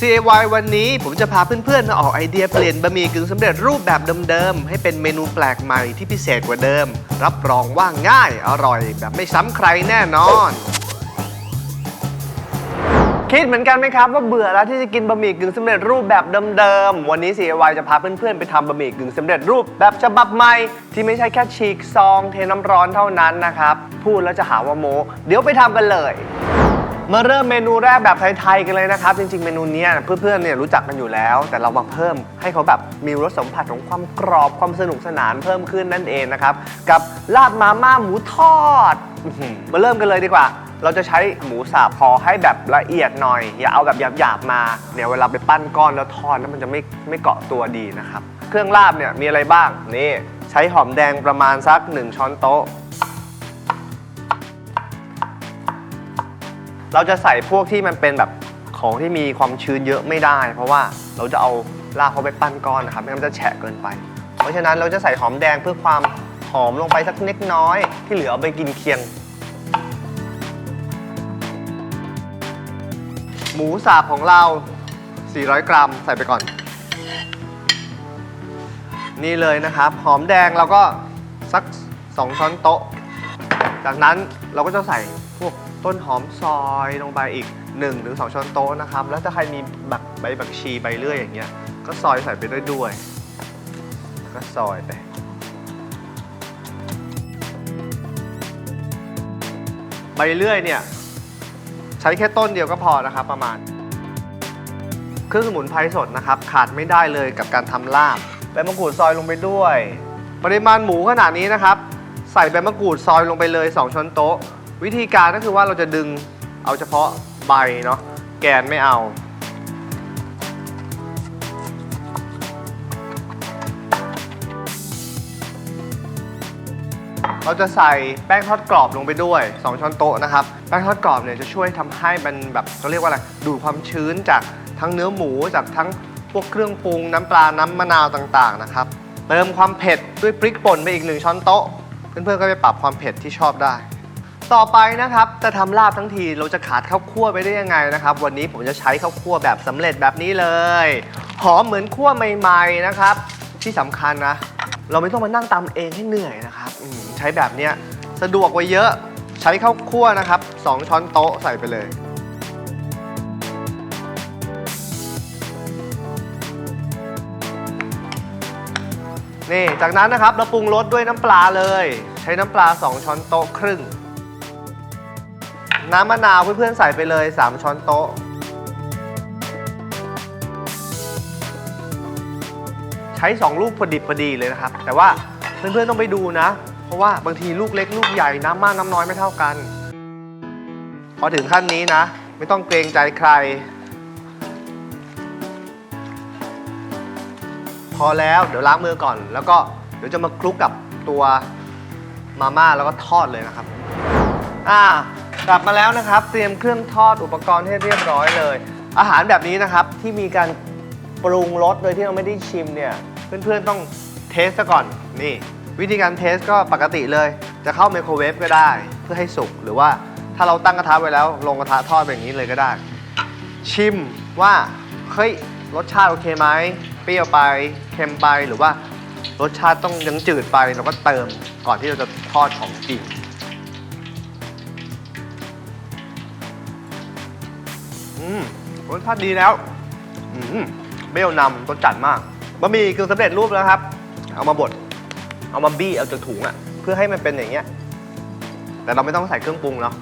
CAY วันนี้ผมจะพาเพื่อนๆ มาออกไอเดียเปลี่ยนบะหมี่กึ่งสำเร็จรูปแบบเดิมๆ ให้เป็นเมนูแปลกใหม่ที่พิเศษกว่าเดิม รับรองว่าง่ายอร่อย แบบไม่ซ้ำใครแน่นอน คิดเหมือนกันไหมครับว่าเบื่อแล้วที่จะกินบะหมี่กึ่งสำเร็จรูปแบบเดิมๆ วันนี้ CAY จะพาเพื่อนๆ ไปทำบะหมี่กึ่งสำเร็จรูปแบบฉบับใหม่ ที่ไม่ใช่แค่ฉีกซองเทน้ำร้อนเท่านั้นนะครับพูดแล้วจะหาว่าโมเดี๋ยวไปทำกันเลย มาเริ่มเมนูแรกแบบไทยๆกันเลยนะครับ จริงๆ เมนูเนี้ยเพื่อนๆเนี่ยรู้จักกันอยู่แล้ว แต่เรามาเพิ่มให้เขาแบบมีรสสัมผัสของความกรอบความสนุกสนานเพิ่มขึ้นนั่นเองนะครับ กับลาบมาม่าหมูทอดอื้อหือมาเริ่มกันเลยดีกว่า เราจะใช้หมูสับพอให้แบบละเอียดหน่อย อย่าเอาแบบหยาบๆมาเดี๋ยวเวลาไปปั้นก้อนแล้วทอดแล้วมันจะไม่ไม่เกาะตัวดีนะครับ เครื่องลาบเนี่ยมีอะไรบ้างนี่ใช้หอมแดงประมาณสักหนึ่งช้อนโต๊ะ เราจะใส่พวกที่มันเป็นแบบของที่มีความชื้นเยอะไม่ได้ เพราะว่าเราจะเอาลากเขาไปปั้นก้อนนะครับไม่งั้นมันจะแฉะเกินไป เพราะฉะนั้นเราจะใส่หอมแดงเพื่อความหอมลงไปสักเล็กน้อย ที่เหลือเอาไปกินเคียง หมูสับของเรา 400 กรัมใส่ไปก่อน นี่เลยนะครับ หอมแดงเราก็สัก 2 ช้อนโต๊ะ จากนั้นเราก็จะใส่พวกต้นหอมซอยลงไปอีก1ถึง2ช้อนโต๊ะนะครับ แล้วถ้าใครมีแบบใบบักชีใบเลื่อยอย่างเงี้ย ก็ซอยใส่ไปด้วยด้วยแล้วก็ซอยไป ใบเลื่อยเนี่ย ใช้แค่ต้นเดียวก็พอนะครับประมาณ เครื่องสมุนไพรสดนะครับ ขาดไม่ได้เลยกับการทำลาบใบมะกรูดซอยลงไปด้วย ปริมาณหมูขนาดนี้นะครับ ใส่ใบมะกรูดซอยลงไปเลย 2ช้อนโต๊ะ วิธีการก็คือว่าเราจะดึงเอาเฉพาะใบเนาะแกนไม่เอา เราจะใส่แป้งทอดกรอบลงไปด้วย 2 ช้อนโต๊ะนะครับ แป้งทอดกรอบเนี่ยจะช่วยทำให้มันแบบเขาเรียกว่าอะไรดูดความชื้นจากทั้งเนื้อหมูจากทั้งพวกเครื่องปรุง น้ำปลา น้ำมะนาวต่างๆนะครับ เติมความเผ็ดด้วยพริกป่นไปอีก1ช้อนโต๊ะ เพื่อนๆก็ไปปรับความเผ็ดที่ชอบได้ ต่อไปนะครับจะทำลาบทั้งทีเราจะขาดข้าวคั่วไปได้ยังไงนะครับ วันนี้ผมจะใช้ข้าวคั่วแบบสำเร็จแบบนี้เลย หอมเหมือนคั่วใหม่ ๆนะครับ ที่สำคัญนะ เราไม่ต้องมานั่งตำเองให้เหนื่อยนะครับอืมใช้แบบเนี้ยสะดวกกว่าเยอะ ใช้ข้าวคั่วนะครับ2ช้อนโต๊ะใส่ไปเลย นี่จากนั้นนะครับเราปรุงรสด้วยน้ำปลาเลย ใช้น้ำปลา 2 ช้อนโต๊ะครึ่ง น้ำมะนาวเพื่อนๆใส่ไปเลย 3 ช้อนโต๊ะ ใช้ 2 ลูกพอดิบพอดีเลยนะครับ แต่ว่าเพื่อนๆต้องไปดูนะ เพราะว่าบางทีลูกเล็กลูกใหญ่น้ำมากน้ำน้อยไม่เท่ากัน พอถึงขั้นนี้นะ ไม่ต้องเกรงใจใคร พอแล้วเดี๋ยวล้างมือก่อน แล้วก็เดี๋ยวจะมาคลุกกับตัวมาม่าแล้วก็ทอดเลยนะครับ อ่ากลับมาแล้วนะครับ เตรียมเครื่องทอดอุปกรณ์ให้เรียบร้อยเลย อาหารแบบนี้นะครับที่มีการปรุงรสโดยที่เราไม่ได้ชิมเนี่ยเพื่อนๆต้องเทสซะก่อนนี่ วิธีการเทสก็ปกติเลย จะเข้าไมโครเวฟก็ได้เพื่อให้สุกหรือว่าถ้าเราตั้งกระทะไว้แล้ว ลงกระทะทอดแบบนี้เลยก็ได้ ชิมว่าเฮ้ย รสชาติโอเคไหมเปรี้ยวไปเค็มไปหรือว่ารสชาติต้องยังจืดไปเราก็เติมก่อนที่เราจะทอดของจริงอืมรสชาติดีแล้วอืมเปรี้ยวนำรสจัดมากบะหมี่กึ่งสำเร็จรูปแล้วครับ เอามาบดเอามาบี้เอาจากถุงอะเพื่อให้มันเป็นอย่างเงี้ย แต่เราไม่ต้องใส่เครื่องปรุงเนาะ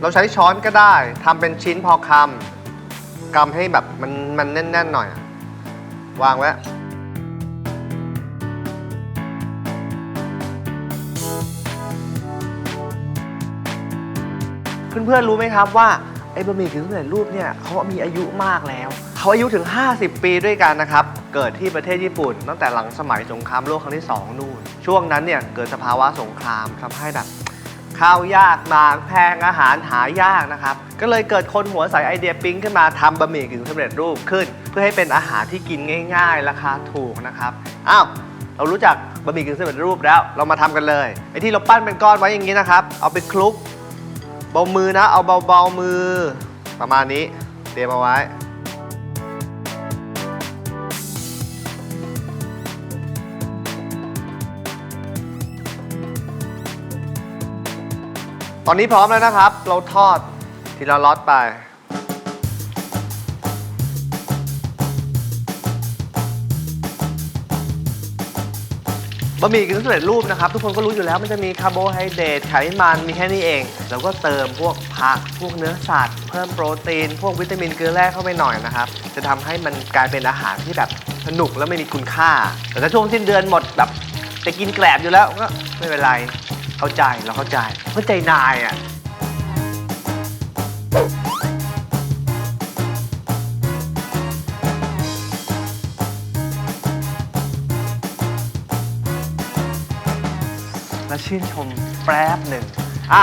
เราใช้ช้อนก็ได้ทำเป็นชิ้นพอคำ กำให้แบบมันมันแน่นๆหน่อยอะวางไว้ เพื่อนๆรู้ไหมครับว่าไอ้บะหมี่กึ่งสำเร็จรูปเนี่ยเขามีอายุมากแล้ว เขาอายุถึง 50 ปีด้วยกันนะครับ เกิดที่ประเทศญี่ปุ่น ตั้งแต่หลังสมัยสงครามโลกครั้งที่ 2 นู่น ช่วงนั้นเนี่ยเกิดสภาวะสงครามทำให้แบบ ข้าวยากหมากแพงอาหารหายากนะครับ ก็เลยเกิดคนหัวใสไอเดียปิ๊งขึ้นมาทำบะหมี่กึ่งสำเร็จรูปขึ้น เพื่อให้เป็นอาหารที่กินง่าย ๆ ราคาถูกนะครับอ้าวเรารู้จักบะหมี่กึ่งสำเร็จรูปแล้ว เรามาทำกันเลยไอที่เราปั้นเป็นก้อนไว้อย่างนี้นะครับ เอาไปคลุกเบามือนะ เอาเบาๆมือ ประมาณนี้เตรียมเอาไว้ ตอนนี้พร้อมแล้วนะครับ เราทอดทีละล็อตไป บะหมี่กึ่งสำเร็จรูปนะครับ ทุกคนก็รู้อยู่แล้วมันจะมีคาร์โบไฮเดรตไขมันมีแค่นี้เอง แล้วก็เติมพวกผัก พวกเนื้อสัตว์ เพิ่มโปรตีน พวกวิตามินเกลือแร่เข้าไปหน่อยนะครับ จะทำให้มันกลายเป็นอาหารที่แบบสนุกและไม่มีคุณค่า แต่ถ้าช่วงสิ้นเดือนหมดแบบ จะกินแกลบอยู่แล้วก็ไม่เป็นไรเข้าใจเราเข้าใจเข้าใจนายอะและชื่นชมแป๊บหนึ่งอะ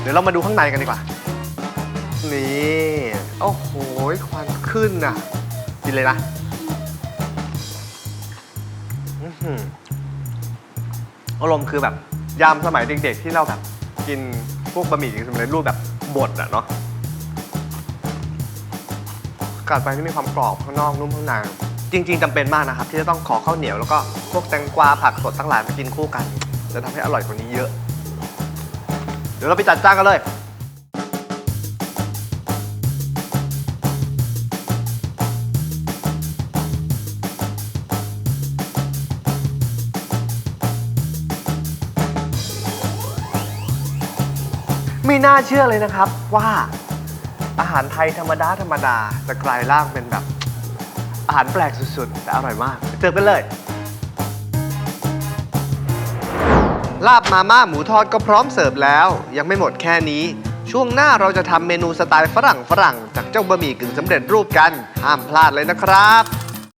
เดี๋ยวเรามาดูข้างในกันดีกว่า นี่ โอ้โหควันขึ้นอะกินเลยนะ อารมณ์คือแบบยามสมัยเด็กๆ ที่เราแบบกินพวกบะหมี่กึ่งสำเร็จรูปแบบบดอะเนาะกัดไปที่มีความกรอบข้างนอกนุ่มข้างในจริง ๆจำเป็นมากนะครับ ที่จะต้องขอข้าวเหนียวแล้วก็พวกแตงกวาผักสดทั้งหลายมากินคู่กัน จะทำให้อร่อยกว่านี้เยอะ เดี๋ยวเราไปจัดจ้านกันเลย ไม่น่าเชื่อเลยนะครับว่าอาหารไทยธรรมดาธรรมดาจะกลายร่างเป็นแบบ อาหารแปลกสุดๆ แต่อร่อยมากไปเจอกันเลย ลาบมาม่าหมูทอดก็พร้อมเสิร์ฟแล้ว ยังไม่หมดแค่นี้ ช่วงหน้าเราจะทำเมนูสไตล์ฝรั่งฝรั่งจากเจ้าบะหมี่กึ่งสำเร็จรูปกัน ห้ามพลาดเลยนะครับ